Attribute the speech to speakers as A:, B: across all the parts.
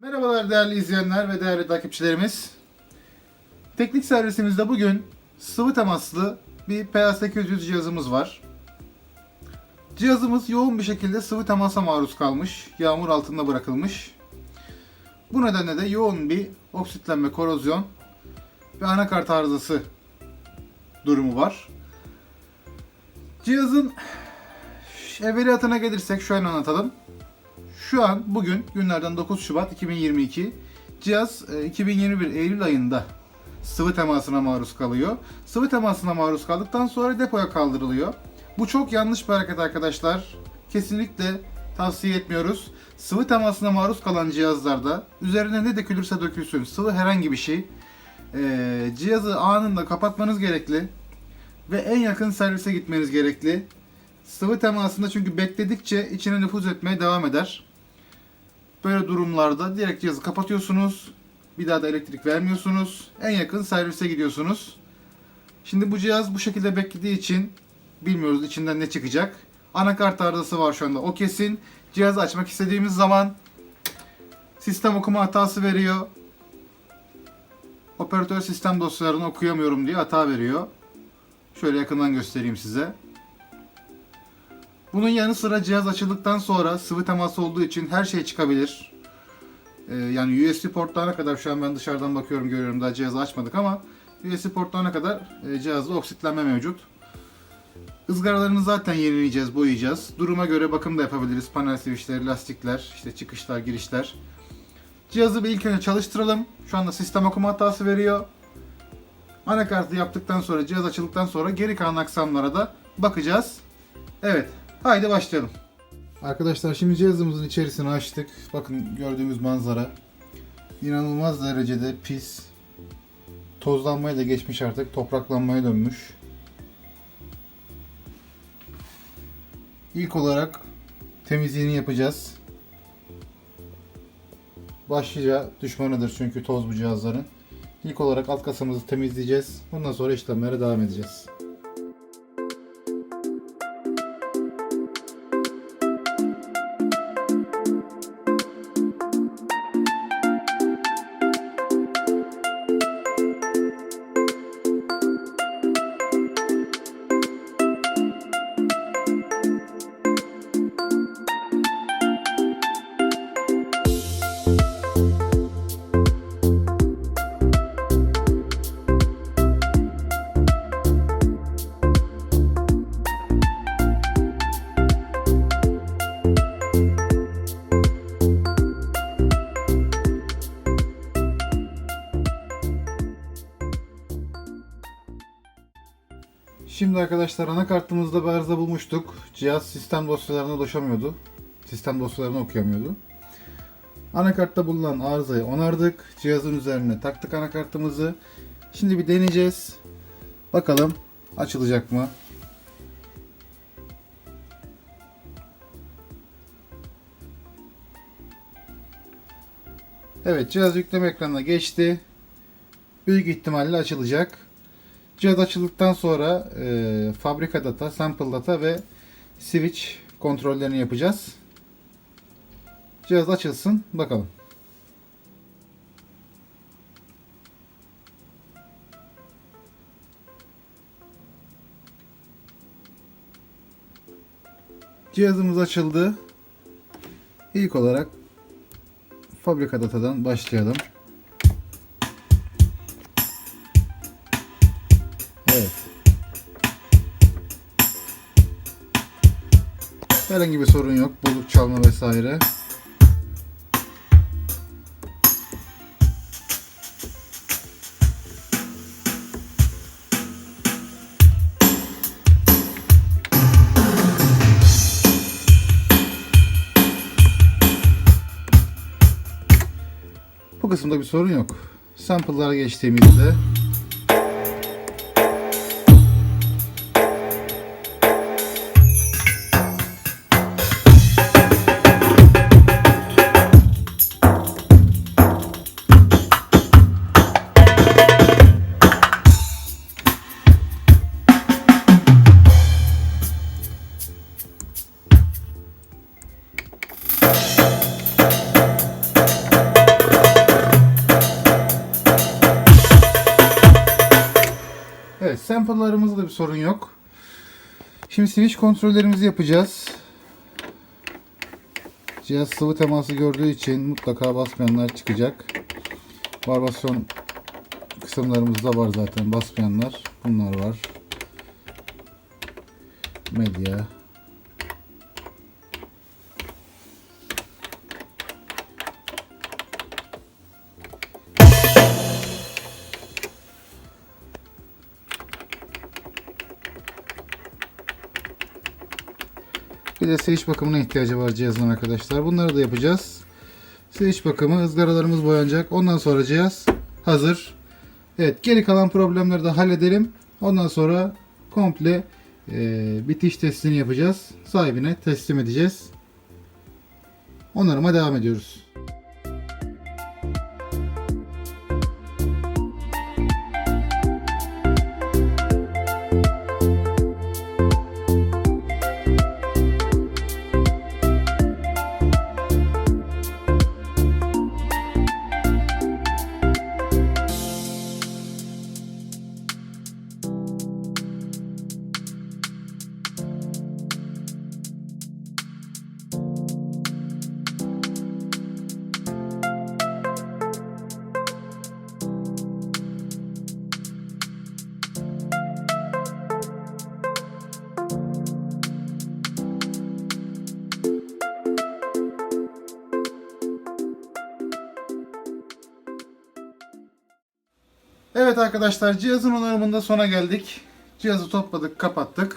A: Merhabalar değerli izleyenler ve değerli takipçilerimiz. Teknik servisimizde bugün sıvı temaslı bir PA800 cihazımız var. Cihazımız yoğun bir şekilde sıvı temasa maruz kalmış, yağmur altında bırakılmış. Bu nedenle de yoğun bir oksitlenme, korozyon ve anakart arızası durumu var. Cihazın evveliyatına gelirsek şöyle anlatalım. Şu an bugün günlerden 9 Şubat 2022. Cihaz e, 2021 Eylül ayında sıvı temasına maruz kalıyor. Sıvı temasına maruz kaldıktan sonra depoya kaldırılıyor. Bu çok yanlış bir hareket arkadaşlar. Kesinlikle tavsiye etmiyoruz. Sıvı temasına maruz kalan cihazlarda üzerine ne dökülürse dökülsün sıvı herhangi bir şey e, cihazı anında kapatmanız gerekli ve en yakın servise gitmeniz gerekli. Sıvı temasında çünkü bekledikçe içine nüfuz etmeye devam eder. Böyle durumlarda direkt cihazı kapatıyorsunuz. Bir daha da elektrik vermiyorsunuz. En yakın servise gidiyorsunuz. Şimdi bu cihaz bu şekilde beklediği için bilmiyoruz içinden ne çıkacak. Anakart arızası var şu anda. O kesin. Cihazı açmak istediğimiz zaman sistem okuma hatası veriyor. Operatör sistem dosyalarını okuyamıyorum diye hata veriyor. Şöyle yakından göstereyim size. Bunun yanı sıra cihaz açıldıktan sonra sıvı temas olduğu için her şey çıkabilir. Ee, yani USB portlarına kadar şu an ben dışarıdan bakıyorum görüyorum daha cihazı açmadık ama USB portlarına kadar e, cihazda oksitlenme mevcut. Izgaralarını zaten yenileyeceğiz, boyayacağız. Duruma göre bakım da yapabiliriz. Panel switchler, lastikler, işte çıkışlar, girişler. Cihazı bir ilk önce çalıştıralım. Şu anda sistem okuma hatası veriyor. Anakartı yaptıktan sonra, cihaz açıldıktan sonra geri kalan aksamlara da bakacağız. Evet, haydi başlayalım. Arkadaşlar şimdi cihazımızın içerisini açtık. Bakın gördüğümüz manzara. İnanılmaz derecede pis. Tozlanmaya da geçmiş artık. Topraklanmaya dönmüş. İlk olarak temizliğini yapacağız. Başlıca düşmanıdır çünkü toz bu cihazların. İlk olarak alt kasamızı temizleyeceğiz. Ondan sonra işlemlere devam edeceğiz. Şimdi arkadaşlar anakartımızda bir arıza bulmuştuk. Cihaz sistem dosyalarına ulaşamıyordu. Sistem dosyalarını okuyamıyordu. Anakartta bulunan arızayı onardık. Cihazın üzerine taktık anakartımızı. Şimdi bir deneyeceğiz. Bakalım açılacak mı? Evet cihaz yükleme ekranına geçti. Büyük ihtimalle açılacak. Cihaz açıldıktan sonra e, fabrika data, sample data ve switch kontrollerini yapacağız. Cihaz açılsın bakalım. Cihazımız açıldı. İlk olarak fabrika datadan başlayalım. Herhangi bir sorun yok. Bulduk çalma vesaire. Bu kısımda bir sorun yok. Sample'lara geçtiğimizde Sample'larımızda da bir sorun yok. Şimdi switch kontrollerimizi yapacağız. Cihaz sıvı teması gördüğü için mutlaka basmayanlar çıkacak. Barbasyon kısımlarımızda var zaten basmayanlar. Bunlar var. Medya. Bir de switch bakımına ihtiyacı var cihazın arkadaşlar. Bunları da yapacağız. Switch bakımı, ızgaralarımız boyanacak. Ondan sonra cihaz hazır. Evet, geri kalan problemleri de halledelim. Ondan sonra komple e, bitiş testini yapacağız. Sahibine teslim edeceğiz. Onarıma devam ediyoruz. Evet arkadaşlar cihazın onarımında sona geldik. Cihazı topladık, kapattık.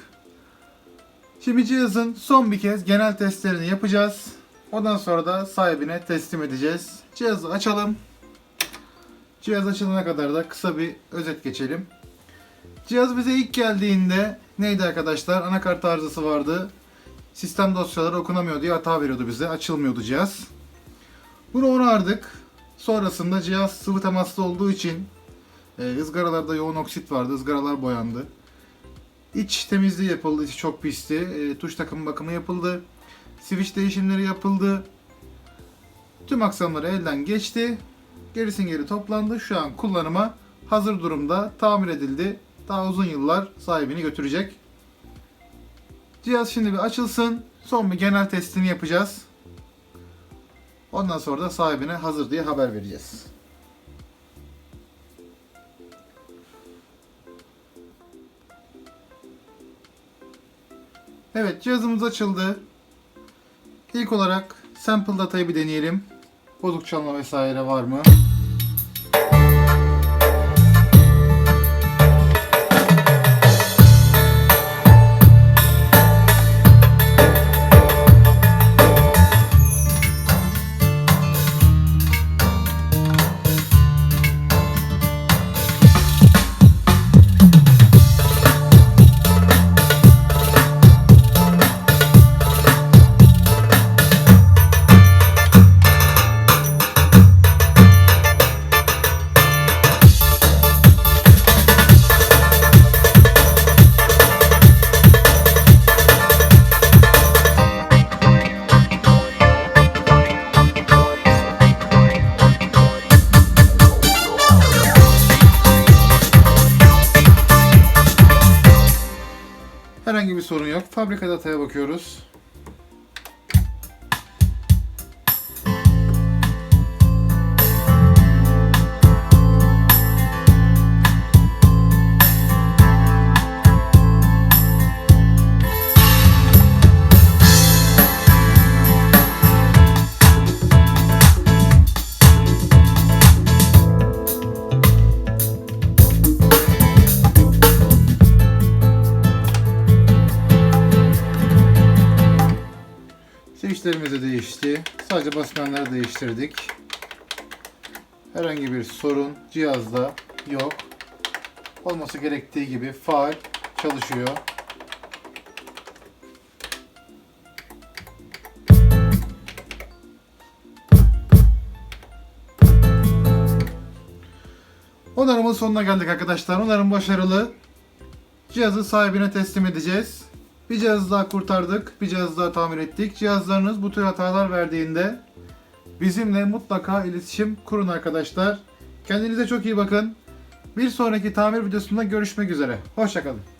A: Şimdi cihazın son bir kez genel testlerini yapacağız. Ondan sonra da sahibine teslim edeceğiz. Cihazı açalım. Cihaz açılana kadar da kısa bir özet geçelim. Cihaz bize ilk geldiğinde neydi arkadaşlar? Anakart arızası vardı. Sistem dosyaları okunamıyor diye hata veriyordu bize. Açılmıyordu cihaz. Bunu onardık. Sonrasında cihaz sıvı temaslı olduğu için e, ızgaralarda yoğun oksit vardı. ızgaralar boyandı. İç temizliği yapıldı. İçi çok pisti. E, tuş takım bakımı yapıldı. Switch değişimleri yapıldı. Tüm aksamları elden geçti. Gerisin geri toplandı. Şu an kullanıma hazır durumda. Tamir edildi. Daha uzun yıllar sahibini götürecek. Cihaz şimdi bir açılsın. Son bir genel testini yapacağız. Ondan sonra da sahibine hazır diye haber vereceğiz. Evet cihazımız açıldı. İlk olarak sample datayı bir deneyelim. Bozuk çalma vesaire var mı? Sorun yok. Fabrika dataya bakıyoruz. Switchlerimiz de değişti. Sadece basmanları değiştirdik. Herhangi bir sorun cihazda yok. Olması gerektiği gibi faal çalışıyor. Onarımın sonuna geldik arkadaşlar. Onarım başarılı. Cihazı sahibine teslim edeceğiz. Bir cihaz daha kurtardık, bir cihaz daha tamir ettik. Cihazlarınız bu tür hatalar verdiğinde bizimle mutlaka iletişim kurun arkadaşlar. Kendinize çok iyi bakın. Bir sonraki tamir videosunda görüşmek üzere. Hoşçakalın.